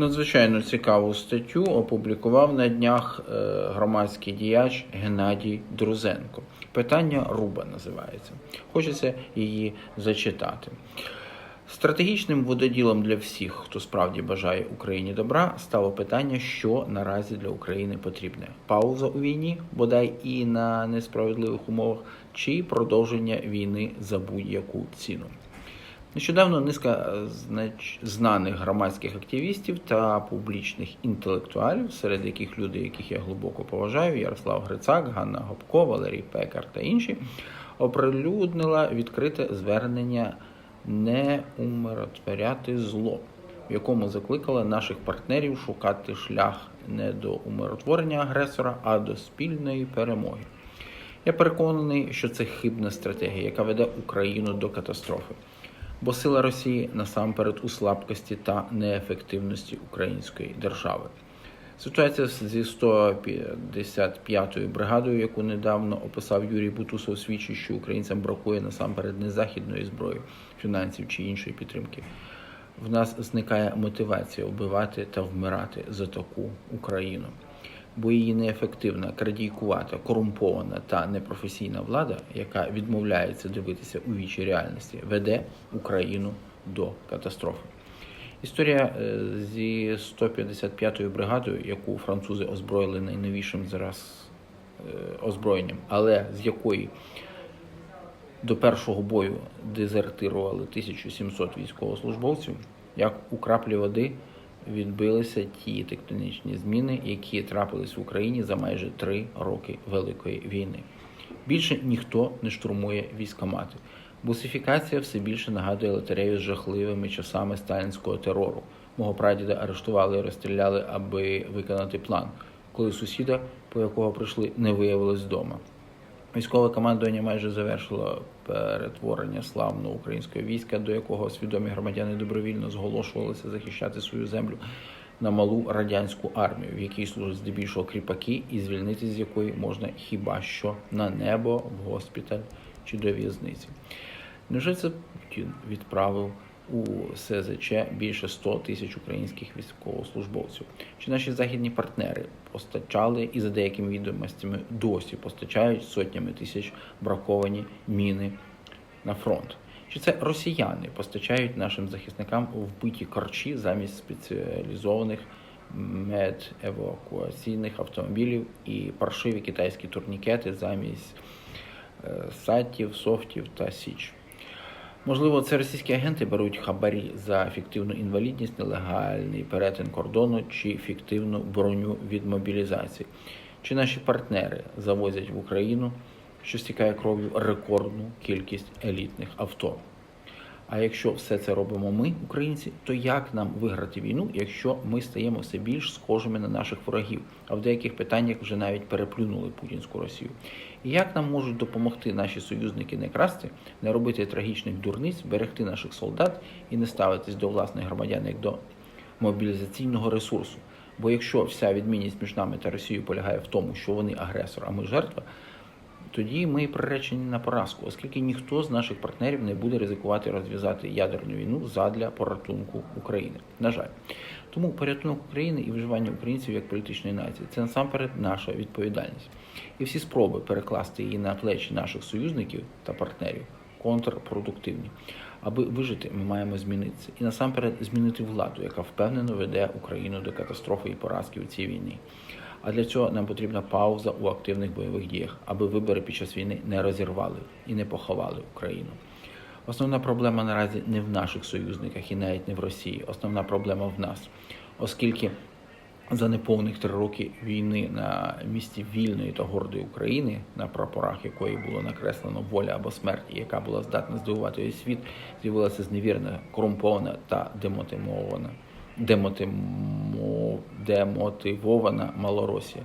Надзвичайно цікаву статтю опублікував на днях е, громадський діяч Геннадій Друзенко. Питання Руба називається. Хочеться її зачитати. Стратегічним вододілом для всіх, хто справді бажає Україні добра, стало питання, що наразі для України потрібне: пауза у війні, бодай і на несправедливих умовах, чи продовження війни за будь-яку ціну. Нещодавно низка знач... знаних громадських активістів та публічних інтелектуалів, серед яких люди, яких я глибоко поважаю, Ярослав Грицак, Ганна Гопко, Валерій Пекар та інші, оприлюднила відкрите звернення не умиротворяти зло, в якому закликала наших партнерів шукати шлях не до умиротворення агресора, а до спільної перемоги. Я переконаний, що це хибна стратегія, яка веде Україну до катастрофи. Бо сила Росії насамперед у слабкості та неефективності української держави. Ситуація зі 155-ю бригадою, яку недавно описав Юрій Бутусов, свідчить, що українцям бракує насамперед не західної зброї, фінансів чи іншої підтримки. В нас зникає мотивація вбивати та вмирати за таку Україну. Бо її неефективна, крадійкувата, корумпована та непрофесійна влада, яка відмовляється дивитися у вічі реальності, веде Україну до катастрофи. Історія зі 155-ю бригадою, яку французи озброїли найновішим зараз озброєнням, але з якої до першого бою дезертирували 1700 військовослужбовців, як у краплі води відбилися ті тектонічні зміни, які трапились в Україні за майже три роки Великої війни. Більше ніхто не штурмує військомати. Бусифікація все більше нагадує лотерею з жахливими часами сталінського терору. Мого прадіда арештували і розстріляли, аби виконати план, коли сусіда, по якого прийшли, не виявилось вдома. Військове командування майже завершило перетворення славного українського війська, до якого свідомі громадяни добровільно зголошувалися захищати свою землю на малу радянську армію, в якій служать здебільшого кріпаки, і звільнити з якої можна хіба що на небо, в госпіталь чи до в'язниці. Невже це Путін відправив у СЗЧ більше 100 тисяч українських військовослужбовців? Чи наші західні партнери постачали і за деякими відомостями досі постачають сотнями тисяч браковані міни на фронт? Чи це росіяни постачають нашим захисникам вбиті корчі замість спеціалізованих медевакуаційних автомобілів і паршиві китайські турнікети замість сайтів, софтів та січ? Можливо, це російські агенти беруть хабарі за фіктивну інвалідність, нелегальний перетин кордону чи фіктивну броню від мобілізації. Чи наші партнери завозять в Україну, що стікає кров'ю, рекордну кількість елітних авто? А якщо все це робимо ми, українці, то як нам виграти війну, якщо ми стаємо все більш схожими на наших ворогів, а в деяких питаннях вже навіть переплюнули путінську Росію? І як нам можуть допомогти наші союзники не красти, не робити трагічних дурниць, берегти наших солдат і не ставитись до власних громадян як до мобілізаційного ресурсу? Бо якщо вся відмінність між нами та Росією полягає в тому, що вони агресор, а ми жертва тоді ми приречені на поразку, оскільки ніхто з наших партнерів не буде ризикувати розв'язати ядерну війну задля порятунку України. На жаль, тому порятунок України і виживання українців як політичної нації це насамперед наша відповідальність. І всі спроби перекласти її на плечі наших союзників та партнерів контрпродуктивні. Аби вижити, ми маємо змінитися і насамперед змінити владу, яка впевнено веде Україну до катастрофи і поразки у цій війні. А для цього нам потрібна пауза у активних бойових діях, аби вибори під час війни не розірвали і не поховали Україну. Основна проблема наразі не в наших союзниках і навіть не в Росії. Основна проблема в нас, оскільки за неповних три роки війни на місці вільної та гордої України, на прапорах якої було накреслено воля або смерть, і яка була здатна здивувати світ, з'явилася зневірна, корумпована та демотивована демотимо... демотивована Малоросія.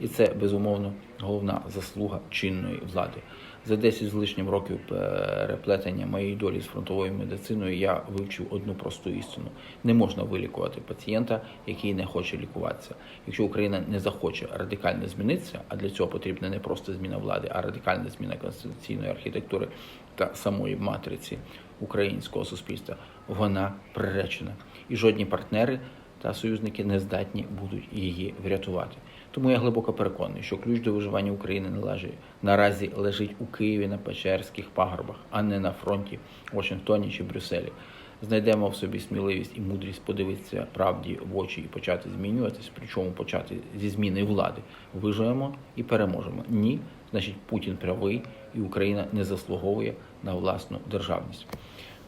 І це безумовно головна заслуга чинної влади. За 10 з лишнім років переплетення моєї долі з фронтовою медициною я вивчив одну просту істину: не можна вилікувати пацієнта, який не хоче лікуватися. Якщо Україна не захоче радикально змінитися, а для цього потрібна не просто зміна влади, а радикальна зміна конституційної архітектури та самої матриці українського суспільства, вона приречена. І жодні партнери та союзники не здатні будуть її врятувати. Тому я глибоко переконаний, що ключ до виживання України належить наразі лежить у Києві на Печерських пагорбах, а не на фронті Вашингтоні чи Брюсселі. Знайдемо в собі сміливість і мудрість подивитися правді в очі і почати змінюватись, причому почати зі зміни влади. Виживемо і переможемо. Ні, значить Путін правий, і Україна не заслуговує на власну державність.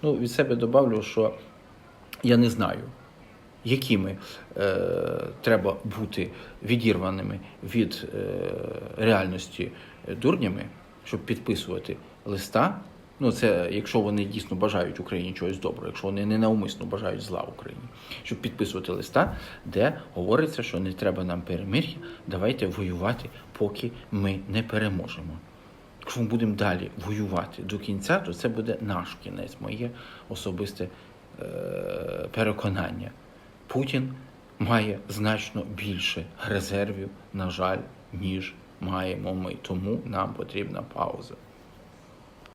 Ну, від себе добавлю, що я не знаю, якими е, треба бути відірваними від е, реальності дурнями, щоб підписувати листа. Ну, це якщо вони дійсно бажають Україні чогось доброго, якщо вони не навмисно бажають зла Україні, щоб підписувати листа, де говориться, що не треба нам перемир'я, давайте воювати, поки ми не переможемо. Якщо ми будемо далі воювати до кінця, то це буде наш кінець, моє особисте е, переконання. Путін має значно більше резервів, на жаль, ніж маємо ми. Тому нам потрібна пауза.